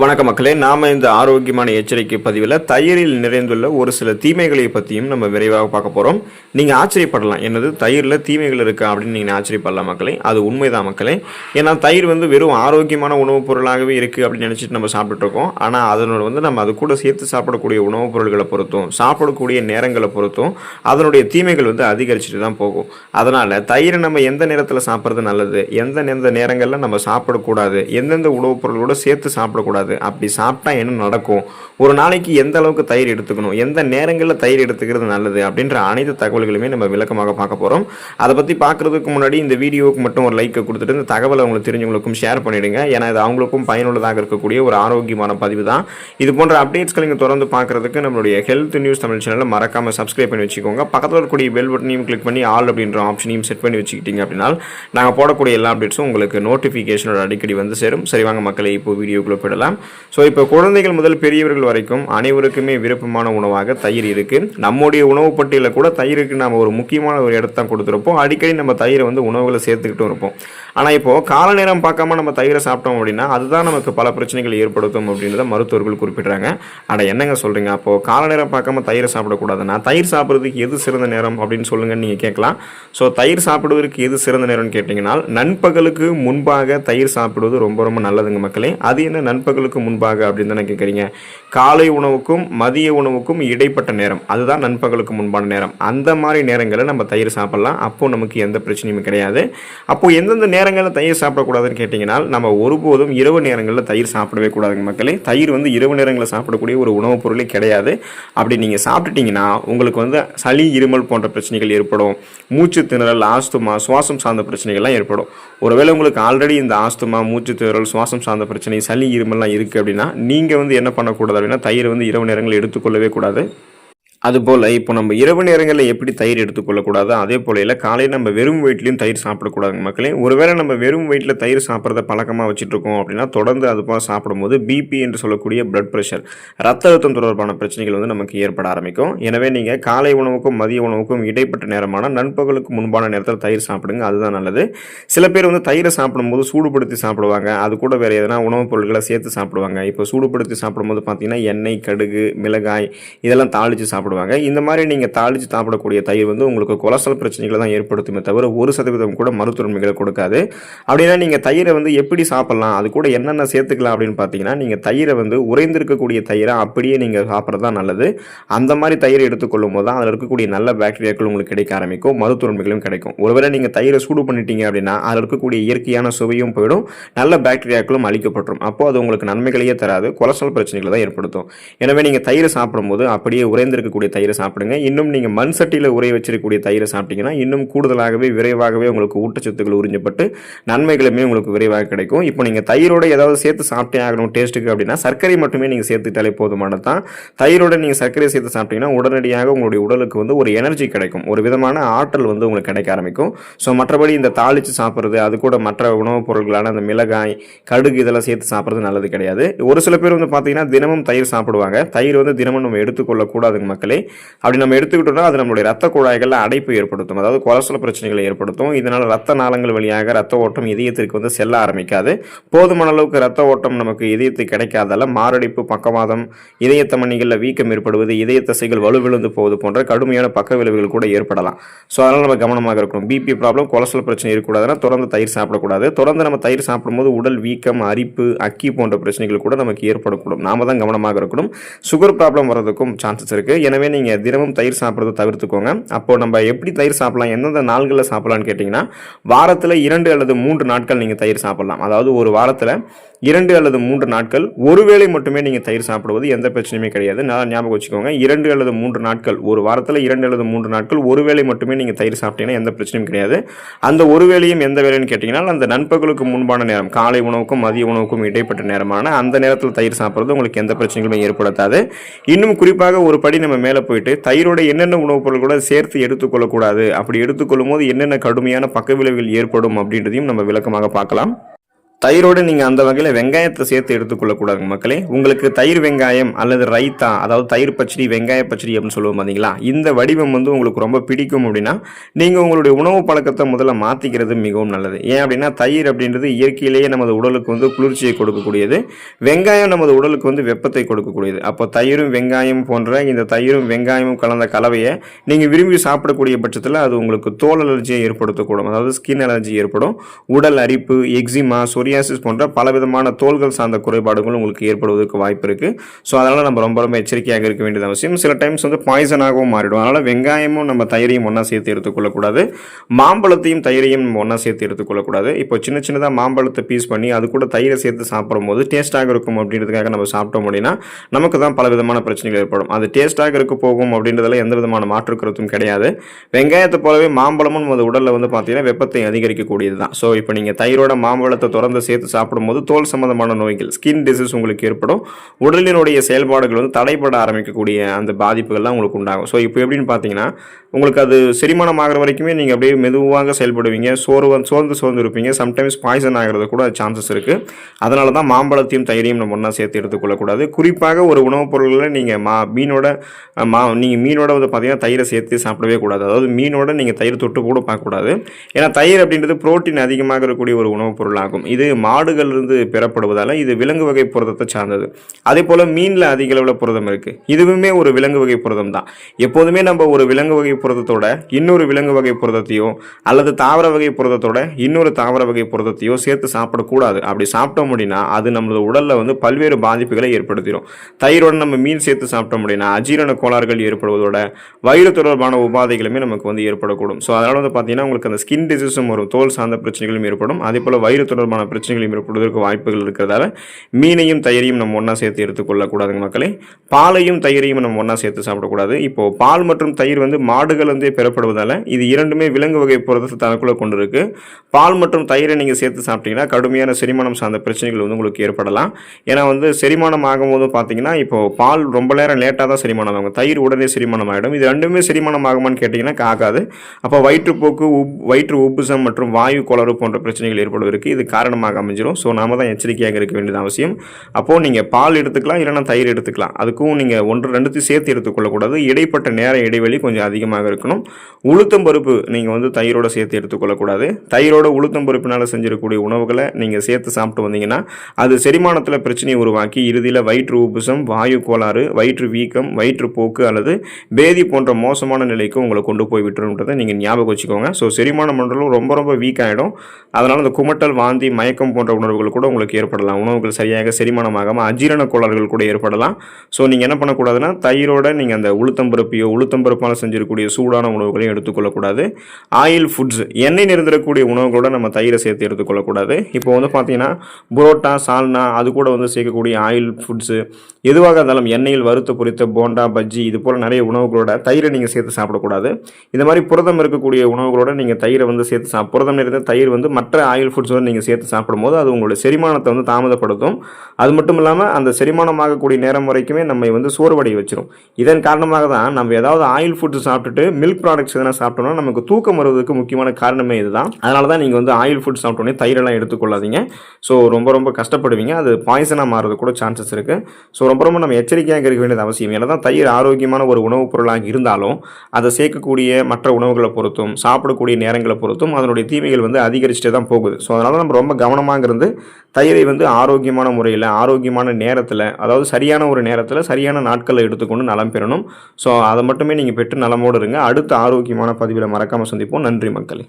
வணக்க மக்களே நாம இந்த ஆரோக்கியமான எச்சரிக்கை பதிவில் தயிரில் நிறைந்துள்ள ஒரு சில தீமைகளை பற்றியும் நம்ம விரைவாக பார்க்க போகிறோம் நீங்கள் ஆச்சரியப்படலாம். என்னது தயிரில் தீமைகள் இருக்கா அப்படின்னு நீங்கள் ஆச்சரியப்படலாம் மக்களே. அது உண்மைதான் மக்களே. ஏன்னா தயிர் வந்து வெறும் ஆரோக்கியமான உணவுப் பொருளாகவே இருக்குது அப்படின்னு நினச்சிட்டு நம்ம சாப்பிட்டுட்டு இருக்கோம். ஆனால் அதனோட வந்து நம்ம அது கூட சேர்த்து சாப்பிடக்கூடிய உணவுப் பொருள்களை பொறுத்தும் சாப்பிடக்கூடிய நேரங்களை பொறுத்தும் அதனுடைய தீமைகள் வந்து அதிகரிச்சுட்டு தான் போகும். அதனால் தயிரை நம்ம எந்த நேரத்தில் சாப்பிட்றது நல்லது? எந்த எந்த நேரங்களில் நம்ம சாப்பிடக்கூடாது? எந்தெந்த உணவுப் பொருளோட சேர்த்து சாப்பிடக்கூடாது? அப்படி சாப்பிட்டா என்ன நடக்கும்? ஒரு நாளைக்கு எந்த அளவுக்கு தயிர் எடுத்துக்கணும்? எந்த நேரங்களில் தயிர் எடுத்துக்கிறது நல்லது? அப்படின்ற அனைத்து தகவல்களுமே நம்ம விளக்கமாக பார்க்க போகிறோம் அதை பற்றி பார்க்குறதுக்கு முன்னாடி இந்த வீடியோவுக்கு மட்டும் ஒரு லைக்கை கொடுத்துட்டு இந்த தகவலை அவங்களுக்கு தெரிஞ்சவங்களுக்கும் ஷேர் பண்ணிவிடுங்க ஏன்னா இது அவங்களுக்கும் பயனுள்ளதாக இருக்கக்கூடிய ஒரு ஆரோக்கியமான பதிவு தான். இது போன்ற அப்டேட்ஸ்களை நீங்கள் தொடர்ந்து பார்க்குறதுக்கு நம்மளுடைய ஹெல்த் நியூஸ் தமிழ் சேனலை மறக்காமல் சப்ஸ்கிரைப் பண்ணி வச்சுக்கோங்க. பக்கத்தில் இருக்கக்கூடிய பெல் பட்டனையும் கிளிக் பண்ணி ஆல் அப்படின்ற ஆப்ஷனையும் செட் பண்ணி வச்சுக்கிட்டீங்க அப்படின்னா நாங்கள் போடக்கூடிய எல்லா அப்டேட்ஸும் உங்களுக்கு நோட்டிஃபிகேஷனோட அடிக்கடி வந்து சேரும். சரி வாங்க மக்களை இப்போ வீடியோக்குள்ளே போயிடலாம். ஸோ இப்போ குழந்தைகள் முதல் பெரியவர்கள் வரைக்கும் அனைவருக்குமே விருப்பமான உணவாக தயிர் இருக்குது நம்முடைய உணவு பட்டியலில் கூட தயிருக்கு நாம் ஒரு முக்கியமான ஒரு இடத்த கொடுத்துருப்போம். அடிக்கடி நம்ம தயிரை வந்து உணவுகளை சேர்த்துக்கிட்டும் இருப்போம். ஆனால் இப்போது கால நேரம் பார்க்காம நம்ம தயிரை சாப்பிட்டோம் அப்படின்னா அதுதான் நமக்கு பல பிரச்சனைகள் ஏற்படுத்தும் அப்படின்றத மருத்துவர்கள் குறிப்பிட்றாங்க. ஆனால் என்னங்க சொல்கிறீங்க அப்போது கால நேரம் பார்க்காம தயிரை சாப்பிடக்கூடாதுன்னா தயிர் சாப்பிட்றதுக்கு எது சிறந்த நேரம் அப்படின்னு சொல்லுங்கன்னு நீங்கள் கேட்கலாம். ஸோ தயிர் சாப்பிடுவதற்கு எது சிறந்த நேரம்னு கேட்டிங்கன்னா நண்பகலுக்கு முன்பாக தயிர் சாப்பிடுவது ரொம்ப ரொம்ப நல்லதுங்க மக்களே. அது என்ன நண்பகலுக்கு முன்பாக அப்படின்னு தானே கேட்குறீங்க காலை உணவுக்கும் மதிய உணவுக்கும் இடைப்பட்ட நேரம். அதுதான் நண்பகலுக்கு முன்பான நேரம். அந்த மாதிரி நேரங்களில் நம்ம தயிர் சாப்பிட்லாம். அப்போது நமக்கு எந்த பிரச்சனையும் கிடையாது. அப்போது எந்தெந்த நேரங்களில் தயிர் சாப்பிடக்கூடாதுன்னு கேட்டிங்கன்னா நம்ம ஒருபோதும் இரவு நேரங்களில் தயிர் சாப்பிடவே கூடாதுங்க மக்களே. தயிர் வந்து இரவு நேரங்களில் சாப்பிடக்கூடிய ஒரு உணவுப் பொருளே கிடையாது. அப்படி நீங்கள் சாப்பிட்டுட்டீங்கன்னா உங்களுக்கு வந்து சளி இருமல் போன்ற பிரச்சனைகள் ஏற்படும். மூச்சு திணறல் ஆஸ்துமா சுவாசம் சார்ந்த பிரச்சனைகள்லாம் ஏற்படும். ஒருவேளை உங்களுக்கு ஆல்ரெடி இந்த ஆஸ்துமா மூச்சு திணறல் சுவாசம் சார்ந்த பிரச்சனை சளி இருமல்லாம் இருக்குது அப்படின்னா நீங்கள் வந்து என்ன பண்ணக்கூடாது அப்படின்னா தயிர் வந்து இரவு நேரங்களில் எடுத்துக்கொள்ளவே கூடாது. அதுபோல் இப்போ நம்ம இரவு நேரங்களில் எப்படி தயிர் எடுத்துக்கொள்ளக்கூடாது அதே போல இல்லை காலையில் நம்ம வெறும் வயிற்றுலையும் தயிர் சாப்பிடக்கூடாதுங்க மக்களே. ஒருவேளை நம்ம வெறும் வயிற்றில் தயிர் சாப்பிட்றத பழக்கமாக வச்சுட்ருக்கோம் அப்படின்னா தொடர்ந்து அது போல் சாப்பிடும்போது பிபி என்று சொல்லக்கூடிய பிளட் ப்ரெஷர் ரத்த அழுத்தம் தொடர்பான பிரச்சனைகள் வந்து நமக்கு ஏற்பட ஆரம்பிக்கும். எனவே நீங்கள் காலை உணவுக்கும் மதிய உணவுக்கும் இடைப்பட்ட நேரமான நண்பகலுக்கு முன்பான நேரத்தில் தயிர் சாப்பிடுங்க அதுதான் நல்லது. சில பேர் வந்து தயிரை சாப்பிடும்போது சூடுபடுத்தி சாப்பிடுவாங்க அது கூட வேறு எதனா உணவுப் பொருட்களை சேர்த்து சாப்பிடுவாங்க. இப்போ சூடுபடுத்தி சாப்பிடும்போது பார்த்தீங்கன்னா எண்ணெய் கடுகு மிளகாய் இதெல்லாம் தாளித்து சாப்பிடுவாங்க. இந்த மாதிரி நீங்கள் தாளித்து சாப்பிடக்கூடிய தயிர் வந்து உங்களுக்கு கொலஸ்ட்ரால் பிரச்சனைகளை தான் ஏற்படுத்துமே தவிர ஒரு சதவீதம் கூட மருத்துவமைகளை கொடுக்காது. அப்படின்னா நீங்கள் தயிரை வந்து எப்படி சாப்பிட்லாம்? அது கூட என்னென்ன சேர்த்துக்கலாம் அப்படின்னு பார்த்தீங்கன்னா நீங்கள் தயிரை வந்து உறைந்திருக்கக்கூடிய தயிரை அப்படியே நீங்கள் சாப்பிட்றது தான் நல்லது. அந்த மாதிரி தயிரை எடுத்துக்கொள்ளும் போது தான் அதில் இருக்கக்கூடிய நல்ல பாக்டீரியாக்கள் உங்களுக்கு கிடைக்க ஆரம்பிக்கும். மருத்துவமைகளும் கிடைக்கும். ஒருவேளை நீங்கள் தயிரை சூடு பண்ணிட்டீங்க அப்படின்னா அதில் இருக்கக்கூடிய இயற்கையான சுவையும் போயிடும். நல்ல பாக்டீரியாக்களும் அழிக்கப்பட்டுரும். அப்போ அது உங்களுக்கு நன்மைகளையே தராது. கொலஸ்ட்ரால் பிரச்சனைகளை தான் ஏற்படுத்தும். எனவே நீங்கள் தயிரை சாப்பிடும்போது அப்படியே உறைந்திருக்கக்கூடிய தயிரை சாப்பிடுங்க. இன்னும் நீங்கள் மண் சட்டியில் உரைய வச்சிருக்கக்கூடிய தயிரை சாப்பிட்டீங்கன்னா இன்னும் கூடுதலாகவே விரைவாகவே உங்களுக்கு ஊட்டச்சத்துக்கள் உறிஞ்சப்பட்டு நன்மைகளுமே உங்களுக்கு விரைவாக கிடைக்கும். இப்போ நீங்கள் தயிரோட ஏதாவது சேர்த்து சாப்பிட்டே ஆகணும் டேஸ்ட்டுக்கு அப்படின்னா சர்க்கரை மட்டுமே நீங்கள் சேர்த்துக்கிட்டாலே போதுமானது தான். தயிரோட நீங்கள் சர்க்கரை சேர்த்து சாப்பிட்டீங்கன்னா உடனடியாக உங்களுடைய உடலுக்கு வந்து ஒரு எனர்ஜி கிடைக்கும். ஒரு விதமான ஆற்றல் வந்து உங்களுக்கு கிடைக்க ஆரம்பிக்கும். ஸோ மற்றபடி இந்த தாளித்து சாப்பிட்றது அது கூட மற்ற உணவுப் பொருட்களான அந்த மிளகாய் கடுகு இதெல்லாம் சேர்த்து சாப்பிட்றது நல்லது கிடையாது. ஒரு சில பேர் வந்து பார்த்தீங்கன்னா தினமும் தயிர் சாப்பிடுவாங்க. தயிர் வந்து தினமும் நம்ம எடுத்துக்கொள்ளக்கூடாதுங்க மக்கள். அப்படி நம்ம எடுத்துக்கிட்டோம்னா அது நம்மளுடைய ரத்த குழாய்களில் அடைப்பு ஏற்படுத்தும். அதாவது கொலஸ்ட்ரால் பிரச்சனைகளை ஏற்படுத்தும். இதனால் ரத்த நாளங்கள் வழியாக ரத்த ஓட்டம் இதயத்திற்கு வந்து செல்ல ஆரம்பிக்காது. போதுமான அளவுக்கு ரத்த ஓட்டம் நமக்கு இதயத்துக்கு கிடைக்காதால மாரடைப்பு பக்கவாதம் இதய தமணிகளில் வீக்கம் ஏற்படுவது இதய தசைகள் வலுவிழுந்து போவது போன்ற கடுமையான பக்க விளைவுகள் கூட ஏற்படலாம். ஸோ அதனால் நம்ம கவனமாக இருக்கணும். பிபி ப்ராப்ளம் கொலஸ்ட்ரால் பிரச்சனை இருக்கக்கூடாதுன்னா தொடர்ந்து தயிர் சாப்பிடக்கூடாது. தொடர்ந்து நம்ம தயிர் சாப்பிடும்போது உடல் வீக்கம் அரிப்பு அக்கி போன்ற பிரச்சனைகள் கூட நமக்கு ஏற்படக்கூடும். நாம தான் கவனமாக இருக்கணும். சுகர் ப்ராப்ளம் வரதுக்கும் சான்சஸ் இருக்குது எனவே நீங்கள் தினமும் தயிர் சாப்பிட்றத தவிர்த்துக்கோங்க. அப்போ நம்ம எப்படி தயிர் சாப்பிடலாம்? எந்தெந்த நாள்களில் சாப்பிட்லான்னு கேட்டிங்கன்னா வாரத்தில் இரண்டு அல்லது மூன்று நாட்கள் நீங்கள் தயிர் சாப்பிட்லாம். அதாவது ஒரு வாரத்தில் இரண்டு அல்லது மூன்று நாட்கள் ஒருவேளை மட்டுமே நீங்கள் தயிர் சாப்பிடுவது எந்த பிரச்சனையுமே கிடையாது. நல்லா ஞாபகம் வச்சுக்கோங்க. இரண்டு அல்லது மூன்று நாட்கள் ஒரு வாரத்தில் இரண்டு அல்லது மூன்று நாட்கள் ஒருவேளை மட்டுமே நீங்கள் தயிர் சாப்பிட்டீங்கன்னா எந்த பிரச்சனையும் கிடையாது. அந்த ஒரு வேளையும் எந்த வேலைன்னு கேட்டிங்கன்னா அந்த நண்பகலுக்கு முன்பான நேரம் காலை உணவுக்கும் மதிய உணவுக்கும் இடைப்பட்ட நேரமான அந்த நேரத்தில் தயிர் சாப்பிட்றது உங்களுக்கு எந்த பிரச்சனைகளுமே ஏற்படுத்தாது. இன்னும் குறிப்பாக ஒரு படி நம்ம மேலே போயிட்டு தயிரோட என்னென்ன உணவுப் பொருள் கூட சேர்த்து எடுத்துக்கொள்ளக்கூடாது. அப்படி எடுத்துக்கொள்ளும் போது என்னென்ன கடுமையான பக்க விளைவுகள் ஏற்படும் அப்படின்றதையும் நம்ம விளக்கமாக பார்க்கலாம். தயிரோடு நீங்கள் அந்த வகையில் வெங்காயத்தை சேர்த்து எடுத்துக்கொள்ளக்கூடாது மக்களே. உங்களுக்கு தயிர் வெங்காயம் அல்லது ரைத்தா அதாவது தயிர் பச்சடி வெங்காய பச்சடி அப்படின்னு சொல்லுவோம் பார்த்தீங்களா இந்த வடிவம் வந்து உங்களுக்கு ரொம்ப பிடிக்கும் அப்படின்னா நீங்கள் உங்களுடைய உணவு பழக்கத்தை முதல்ல மாற்றிக்கிறது மிகவும் நல்லது. ஏன் அப்படின்னா தயிர் அப்படின்றது இயற்கையிலேயே நமது உடலுக்கு வந்து குளிர்ச்சியை கொடுக்கக்கூடியது. வெங்காயம் நமது உடலுக்கு வந்து வெப்பத்தை கொடுக்கக்கூடியது. அப்போ தயிரும் வெங்காயம் போன்ற இந்த தயிரும் வெங்காயமும் கலந்த கலவையை நீங்கள் விரும்பி சாப்பிடக்கூடிய பட்சத்தில் அது உங்களுக்கு தோல் அலர்ஜியை ஏற்படுத்தக்கூடும். அதாவது ஸ்கின் அலர்ஜி ஏற்படும். உடல் அரிப்பு எக்ஸிமா சொரியாசிஸ் போன்ற பலவிதமான தோள்கள் சார்ந்த குறைபாடுகள் உங்களுக்கு ஏற்படுவதற்கு வாய்ப்பு இருக்குது ஸோ அதனால் நம்ம ரொம்ப ரொம்ப எச்சரிக்கையாக இருக்க வேண்டியது அவசியம். சில டைம்ஸ் வந்து பாய்சனாகவும் மாறிடும். அதனால் வெங்காயமும் நம்ம தயிரையும் ஒன்றா சேர்த்து எடுத்துக்கொள்ளக்கூடாது. மாம்பழத்தையும் தயிரையும் நம்ம ஒன்றா சேர்த்து எடுத்துக்கொள்ளக்கூடாது. இப்போ சின்ன சின்னதாக மாம்பழத்தை பீஸ் பண்ணி அது கூட தயிரை சேர்த்து சாப்பிடும்போது டேஸ்ட்டாக இருக்கும் அப்படின்றதுக்காக நம்ம சாப்பிட்டோம் அப்படின்னா நமக்கு தான் பல விதமான பிரச்சனைகள் ஏற்படும். அது டேஸ்ட்டாக இருக்க போகும் அப்படின்றதுல எந்த விதமான மாற்று கருத்தும் கிடையாது. வெங்காயத்தை போலவே மாம்பழமும் நமது உடலில் வந்து பார்த்தீங்கன்னா வெப்பத்தை அதிகரிக்கக்கூடியது தான் ஸோ இப்போ நீங்கள் தயிரோட மாம்பழத்தை திறந்து சேர்த்து சாப்பிடும்போது தோல் சம்பந்தமான நோய்கள் ஸ்கின் டிசீஸ் உங்களுக்கு ஏற்படும். உடலினுடைய செயல்பாடுகள் வந்து தடைபட ஆரம்பிக்கக்கூடிய அந்த பாதிப்புகள்லாம் உங்களுக்கு உண்டாகும். ஸோ இப்போ எப்படின்னு பார்த்தீங்கன்னா உங்களுக்கு அது செரிமானம் ஆகிற வரைக்குமே நீங்கள் அப்படியே மெதுவாக செயல்படுவீங்க. சோர்வ சோர்ந்து சோர்ந்து இருப்பீங்க. சம்டைம்ஸ் பாய்சன் ஆகிறது கூட சான்சஸ் இருக்குது அதனால தான் மாம்பழத்தையும் தயிரையும் நம்ம ஒன்றா சேர்த்து எடுத்துக்கொள்ளக்கூடாது. குறிப்பாக ஒரு உணவுப் பொருளில் நீங்கள் மா மீனோட மா நீங்கள் மீனோட வந்து பார்த்தீங்கன்னா தயிரை சேர்த்து சாப்பிடவே கூடாது. அதாவது மீனோட நீங்கள் தயிர் தொட்டு கூட பார்க்கக்கூடாது. ஏன்னா தயிர் அப்படின்றது புரோட்டீன் அதிகமாக இருக்கக்கூடிய ஒரு உணவுப் பொருள் ஆகும் இது மாடுகளிலிருந்து பெறப்படுவதால் இது விலங்கு வகை புரதத்தை சார்ந்தது. அதே போல் மீனில் அதிக அளவில் புரதம் இருக்குது இதுவுமே ஒரு விலங்கு வகை புரதம் தான். எப்போதுமே நம்ம ஒரு விலங்கு வகை புரதத்தோட இன்னொரு விலங்கு வகை புரதத்தையோ அல்லது தாவர வகை புரதத்தோட இன்னொரு தாவர வகை புரதத்தையோ சேர்த்து சாப்பிடக்கூடாது. அப்படி சாப்பிட்டோம் அப்படின்னா அது நம்மளோட உடலில் வந்து பல்வேறு பாதிப்புகளை ஏற்படுத்திடும். தயிரோட நம்ம மீன் சேர்த்து சாப்பிட்டோம் அப்படின்னா அஜீரண கோளாறுகள் ஏற்படுவதோட வயிறு தொடர்பான உபாதைகளுமே நமக்கு வந்து ஏற்படக்கூடும். ஸோ அதனால் வந்து பார்த்தீங்கன்னா உங்களுக்கு அந்த ஸ்கின் டிசீஸும் வரும். தோல் சார்ந்த பிரச்சனைகளும் ஏற்படும். அதே போல் வயிறு தொடர்பான பிரச்சனைகளையும் ஏற்படுவதற்கு வாய்ப்புகள் இருக்கிறதால மீனையும் தயிரையும் நம்ம ஒன்றா சேர்த்து எடுத்துக்கொள்ளக்கூடாதுங்க மக்களே. பாலையும் தயிரையும் நம்ம ஒன்றா சேர்த்து சாப்பிடக்கூடாது. இப்போ பால் மற்றும் தயிர் வந்து மாடுகள் வந்து பெறப்படுவதால் இது இரண்டுமே விலங்கு வகை புரதத்தை தனக்குள்ளே கொண்டு இருக்கு பால் மற்றும் தயிரை நீங்கள் சேர்த்து சாப்பிட்டீங்கன்னா கடுமையான செரிமானம் சார்ந்த பிரச்சனைகள் வந்து உங்களுக்கு ஏற்படலாம். ஏன்னா வந்து செரிமானம் ஆகும்போது பார்த்தீங்கன்னா இப்போ பால் ரொம்ப நேரம் லேட்டாக தான் செரிமானம் ஆகும் தயிர் உடனே செரிமானம் ஆகிடும் இது ரெண்டுமே செரிமானம் ஆகுமான்னு கேட்டிங்கன்னா ஆகாது. அப்போ வயிற்றுப்போக்கு உப் வயிற்று உப்புசம் மற்றும் வாயு கொளறு போன்ற பிரச்சனைகள் ஏற்படுவதற்கு இது காரணமாக அமைஞ்சிரும். ஸோ நாம தான் எச்சரிக்கையாக இருக்க வேண்டியது அவசியம். அப்போது நீங்கள் பால் எடுத்துக்கலாம் இல்லைன்னா தயிர் எடுத்துக்கலாம். அதுக்கும் நீங்கள் ஒன்று ரெண்டுத்தையும் சேர்த்து எடுத்துக்கொள்ளக்கூடாது. இடைப்பட்ட நேர இடைவெளி கொஞ்சம் அதிகமாக இருக்கணும். உளுத்தம் பருப்பு நீங்கள் வந்து தயிரோட சேர்த்து எடுத்துக்கொள்ளக்கூடாது. தயிரோட உளுத்தம் பருப்பினால் செஞ்சிருக்கக்கூடிய உணவுகளை நீங்கள் சேர்த்து சாப்பிட்டு வந்தீங்கன்னா அது செரிமானத்தில் பிரச்சனையை உருவாக்கி இறுதியில் வயிற்று உப்புசம் வாயு கோளாறு வயிற்று வீக்கம் வயிற்றுப்போக்கு அல்லது பேதி போன்ற மோசமான நிலைக்கு உங்களை கொண்டு போய் விட்டுருன்றதை நீங்கள் ஞாபகம் வச்சுக்கோங்க. ஸோ செரிமான மண்டலம் ரொம்ப ரொம்ப வீக் ஆகிடும் அதனால் அந்த குமட்டல் வாந்தி மயக்க மயக்கம் போன்ற உணர்வுகள் கூட உங்களுக்கு ஏற்படலாம். உணவுகள் சரியாக செரிமானமாகாமல் அஜீரண கோளாறுகள் கூட ஏற்படலாம். ஸோ நீங்கள் என்ன பண்ணக்கூடாதுன்னா தயிரோட நீங்கள் அந்த உளுத்தம்பருப்பையோ உளுத்தம்பருப்பால் செஞ்சிருக்கூடிய சூடான உணவுகளையும் எடுத்துக்கொள்ளக்கூடாது. ஆயில் ஃபுட்ஸ் எண்ணெய் நிறைந்திருக்கக்கூடிய உணவுகளோட நம்ம தயிரை சேர்த்து எடுத்துக்கொள்ளக்கூடாது. இப்போ வந்து பார்த்தீங்கன்னா புரோட்டா சால்னா அது கூட வந்து சேர்க்கக்கூடிய ஆயில் ஃபுட்ஸு எதுவாக இருந்தாலும் எண்ணெயில் வறுத்து பொரித்த போண்டா பஜ்ஜி இது போல் நிறைய உணவுகளோட தயிரை நீங்கள் சேர்த்து சாப்பிடக்கூடாது. இந்த மாதிரி புரதம் இருக்கக்கூடிய உணவுகளோட நீங்கள் தயிரை வந்து சேர்த்து சா புரதம் நிறைந்த தயிர் வந்து மற்ற ஆயில் ஃபுட்ஸோட நீங்கள் சேர்த்து சாப்பிடும்போது அது உங்களுடைய செரிமானத்தை வந்து தாமதப்படுத்தும். அது மட்டும் இல்லாமல் அந்த செரிமானமாகக்கூடிய நேரம் வரைக்குமே நம்மை வந்து சோர்வடைய வச்சிரும். இதன் காரணமாக தான் நம்ம ஏதாவது ஆயில் ஃபுட்ஸ் சாப்பிட்டுட்டு மில்க் ப்ராடக்ட்ஸ் எதனா சாப்பிட்டோம்னா நமக்கு தூக்கம் வருவதற்கு முக்கியமான காரணமே இதுதான். அதனால தான் நீங்கள் வந்து ஆயில் ஃபுட் சாப்பிட்டோன்னே தயிரெல்லாம் எடுத்துக்கொள்ளாதீங்க ஸோ ரொம்ப ரொம்ப கஷ்டப்படுவீங்க. அது பாய்சனாக மாறது கூட சான்சஸ் இருக்குது ஸோ ரொம்ப ரொம்ப நம்ம எச்சரிக்கையாக இருக்க வேண்டியது அவசியம். ஏன்னா தான் தயிர் ஆரோக்கியமான ஒரு உணவுப் பொருளாக இருந்தாலும் அதை சேர்க்கக்கூடிய மற்ற உணவுகளை பொறுத்தும் சாப்பிடக்கூடிய நேரங்களை பொறுத்தும் அதனுடைய தீமைகள் வந்து அதிகரிச்சுட்டே தான் போகுது. ஸோ அதனால நம்ம ரொம்ப கவனமாக இருந்து தயிரை வந்து ஆரோக்கியமான முறையில் ஆரோக்கியமான நேரத்தில் அதாவது சரியான ஒரு நேரத்தில் சரியான நாட்களை எடுத்துக்கொண்டு நலம் பெறணும். ஸோ அதை மட்டுமே நீங்கள் பெற்று நலமோடு இருங்க. அடுத்த ஆரோக்கியமான பதிவில் மறக்காமல் சந்திப்போம். நன்றி மக்களே.